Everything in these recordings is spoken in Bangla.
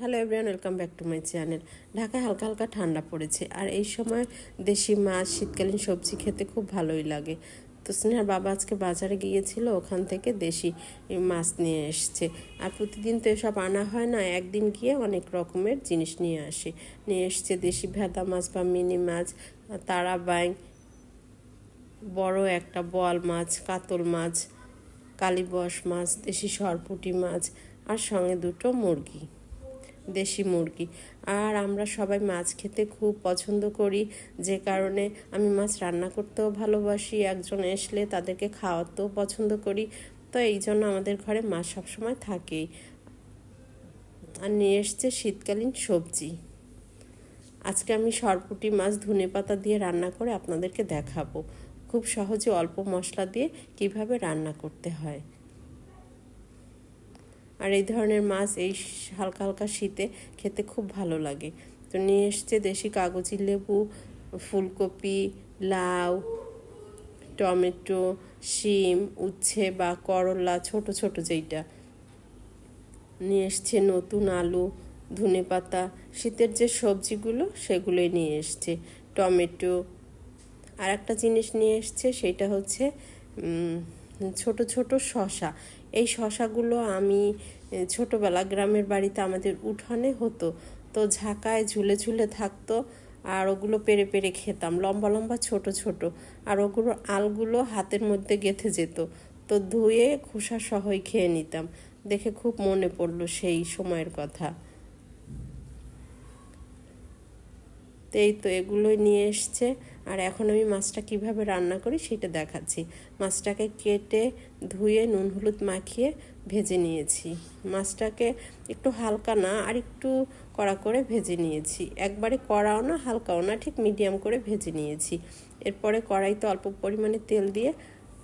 Hello everyone welcome back to my channel ঢাকায় হালকা হালকা ঠান্ডা পড়েছে, আর এই সময় দেশি মাছ, শীতকালীন সবজি খেতে খুব ভালোই লাগে। তো স্নেহার বাবা আজকে বাজারে গিয়েছিল, ওখান থেকে দেশি মাছ নিয়ে এসছে। আর প্রতিদিন তো এসব আনা হয় না, একদিন গিয়ে অনেক রকমের জিনিস নিয়ে আসে। নিয়ে এসছে দেশি ভেদা মাছ বা মিনি মাছ, তারা বাইং, বড় একটা বল মাছ, কাতল মাছ কালীবস মাছ, দেশি সরপুটি মাছ, আর সঙ্গে দুটো মুরগি। দেশি মুরগি। আর আমরা সবাই মাছ খেতে খুব পছন্দ করি, যে কারণে আমি মাছ রান্না করতেও ভালোবাসি, একজন আসলে তাদেরকে খাওয়াতেও পছন্দ করি। তো এই জন্য আমাদের ঘরে মাছ সবসময় থাকেই। আর নিয়ে এসছে শীতকালীন সবজি। আজকে আমি সরপুটি মাছ ধনে পাতা দিয়ে রান্না করে আপনাদেরকে দেখাবো। খুব সহজে অল্প মশলা দিয়ে কীভাবে রান্না করতে হয়। আর এই ধরনের মাছ এই হালকা হালকা শীতে খেতে খুব ভালো লাগে। তো নিয়ে এসছে দেশি কাগজি লেবু, ফুলকপি, লাউ, টমেটো, শিম, উচ্ছে বা করলা, ছোট ছোট যেইটা। নিয়ে এসছে নতুন আলু, ধনে পাতা। শীতের যে সবজিগুলো সেগুলোই নিয়ে এসছে। টমেটো। আর একটা জিনিস নিয়ে এসছে, সেটা হচ্ছে ছোট ছোট শশা এই শশাগুলো আমি ছোটোবেলা গ্রামের বাড়িতে আমাদের উঠানে হতো। তো ঝাঁকায় ঝুলে ঝুলে থাকতো আর ওগুলো পেরে পেরে খেতাম। লম্বা লম্বা, ছোট ছোট। আর ওগুলো আলগুলো হাতের মধ্যে গেঁথে যেত। তো ধুয়ে খোসা সহই খেয়ে নিতাম। দেখে খুব মনে পড়ল সেই সময়ের কথা। এই তো এগুলোই নিয়ে এসছে। আর এখন আমি মাছটা কীভাবে রান্না করি সেটা দেখাচ্ছি। মাছটাকে কেটে ধুয়ে নুন হলুদ মাখিয়ে ভেজে নিয়েছি। মাছটাকে একটু হালকা না, আর একটু কড়া করে ভেজে নিয়েছি। একবারে কড়াও না, হালকাও না, ঠিক মিডিয়াম করে ভেজে নিয়েছি। এরপরে কড়াইতে অল্প পরিমাণে তেল দিয়ে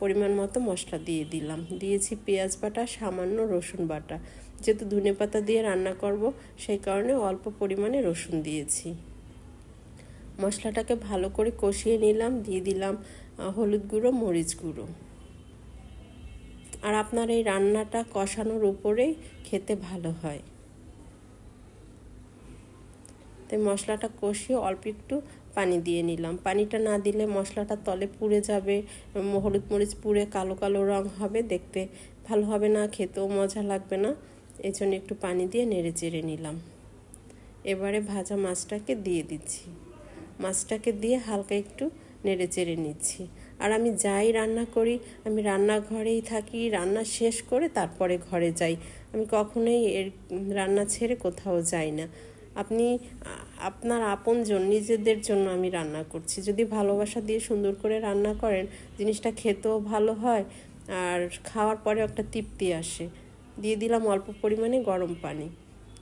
পরিমাণ মতো মশলা দিয়ে দিলাম। দিয়েছি পেঁয়াজ বাটা, সামান্য রসুন বাটা। যেহেতু ধনে পাতা দিয়ে রান্না করব, সেই কারণে অল্প পরিমাণে রসুন দিয়েছি। মশলাটাকে ভালো করে কষিয়ে নিলাম, দিয়ে দিলাম হলুদ গুঁড়ো, মরিচ গুঁড়ো। আর আপনার এই রান্নাটা কষানোর উপরেই খেতে ভালো হয়। তাই মশলাটা কষিয়ে অল্প একটু পানি দিয়ে নিলাম। পানিটা না দিলে মশলাটা তলে পুড়ে যাবে হলুদ মরিচ পুড়ে কালো কালো রং হবে, দেখতে ভালো হবে না, খেতেও মজা লাগবে না। এই জন্য একটু পানি দিয়ে নেড়ে চেড়ে নিলাম। এবারে ভাজা মাছটাকে দিয়ে দিচ্ছি। মাছটাকে দিয়ে হালকা একটু নেড়ে চেড়ে নিচ্ছি। আর আমি যাই রান্না করি, আমি রান্নাঘরেই থাকি, রান্না শেষ করে তারপরে ঘরে যাই। আমি কখনোই এর রান্না ছেড়ে কোথাও যাই না। আপনি, আপনার আপনজন নিজেদের জন্য আমি রান্না করছি। যদি ভালোবাসা দিয়ে সুন্দর করে রান্না করেন, জিনিসটা খেতেও ভালো হয়, আর খাওয়ার পরে একটা তৃপ্তি আসে। দিয়ে দিলাম অল্প পরিমাণে গরম পানি।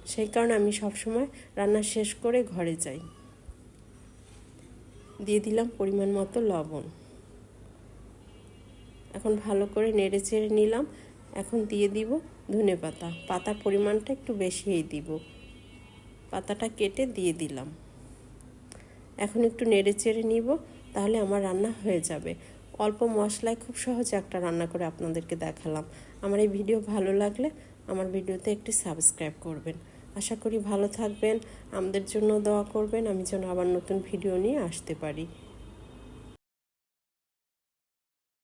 সেই কারণে আমি সবসময় রান্না শেষ করে ঘরে যাই। দিয়ে দিলাম পরিমাণ মতো লবণ। এখন ভালো করে নেড়ে চেড়ে নিলাম। এখন দিয়ে দিব ধনে পাতা। পাতার পরিমাণটা একটু বেশিই দিব। পাতাটা কেটে দিয়ে দিলাম। এখন একটু নেড়ে চেড়ে নিব, তাহলে আমার রান্না হয়ে যাবে। অল্প মশলায় খুব সহজে একটা রান্না করে আপনাদেরকে দেখালাম। আমার এই ভিডিও ভালো লাগলে আমার ভিডিওতে একটি সাবস্ক্রাইব করবেন। আশা করি ভালো থাকবেন। আমাদের জন্য দোয়া করবেন। আমি যেন আবার নতুন ভিডিও নিয়ে আসতে পারি।